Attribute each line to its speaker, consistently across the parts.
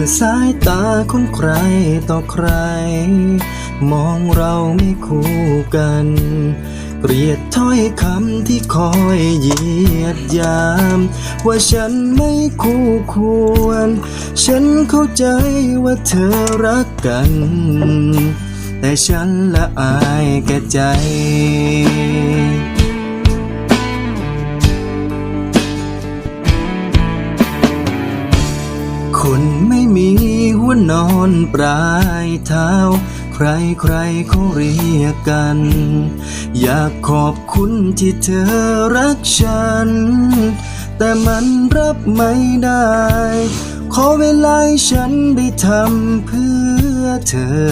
Speaker 1: อสายตาของใครต่อใคร มองเราไม่คู่กัน เกลียดถ้อยคำที่คอยเหยียดยาม ว่าฉันไม่คู่ควร ฉันเข้าใจว่าเธอรักกัน แต่ฉันละอายแก่ใจ คนไม่มีหัวนอนปลายเท้า ใครใครเขาเรียกกัน อยากขอบคุณที่เธอรักฉัน แต่มันรับไม่ได้ ขอเวลาฉันได้ทำเพื่อเธอ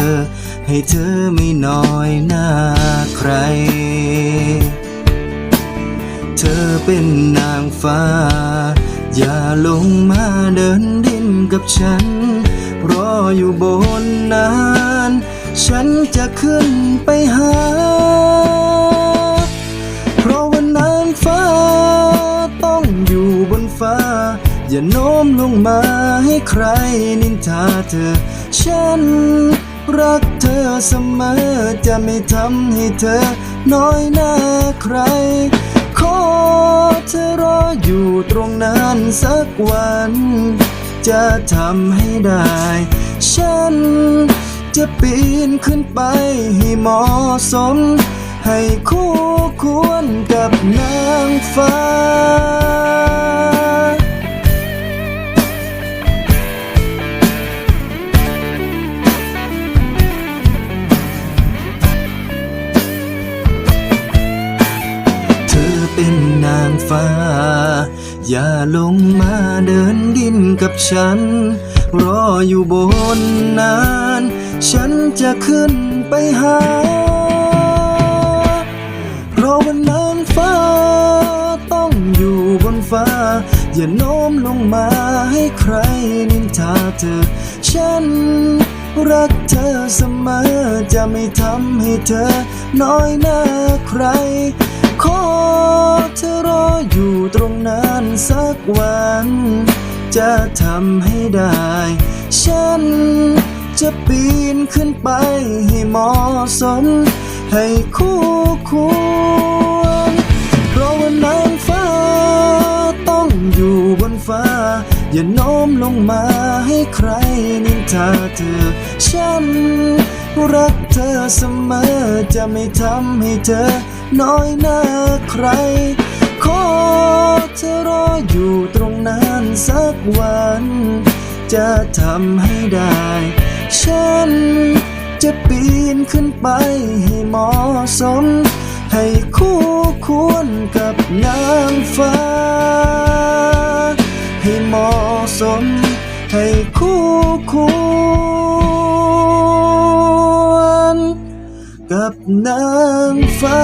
Speaker 1: ให้เธอไม่น้อยหน้าใคร เธอเป็นนางฟ้า อย่าลงมาเดินดิน กับฉัน รออยู่บนนั้นฉันจะขึ้นไปหา เพราะว่านางฟ้าต้องอยู่บนฟ้า อย่าโน้มลงมาให้ใครนินทาเธอ ฉันรักเธอเสมอ จะไม่ทำให้เธอน้อยหน้าใคร ขอเธอรออยู่ตรงนั้นสักวัน จะทำให้ได้ ฉันจะปีนขึ้นไปให้เหมาะสม ให้คู่ควรกับนางฟ้า เธอเป็นนางฟ้าอย่าลงมาเดินดินกับฉัน รออยู่บนนั้นฉันจะขึ้นไปหาเพราะว่านางฟ้า ต้องอยู่บนฟ้า อย่าโน้มลงมาให้ใครนินทาเธอ ฉันรักเธอเสมอ จะไม่ทำให้เธอน้อยหน้าใคร สักวัน จะทำให้ได้ ฉันจะปีนขึ้นไปให้เหมาะสม ให้คู่ควร เพราะว่านางฟ้าต้องอยู่บนฟ้า อย่าโน้มลงมาให้ใครนินทาเธอ ฉันรักเธอเสมอจะไม่ทำให้เธอน้อยหน้าใคร ขอเธอรออยู่ตรงนั้นสักวัน จะทำให้ได้ ฉันจะปีนขึ้นไปให้เหมาะสม ให้คู่ควรกับนางฟ้า ให้เหมาะสม ให้คู่ควรกับนางฟ้า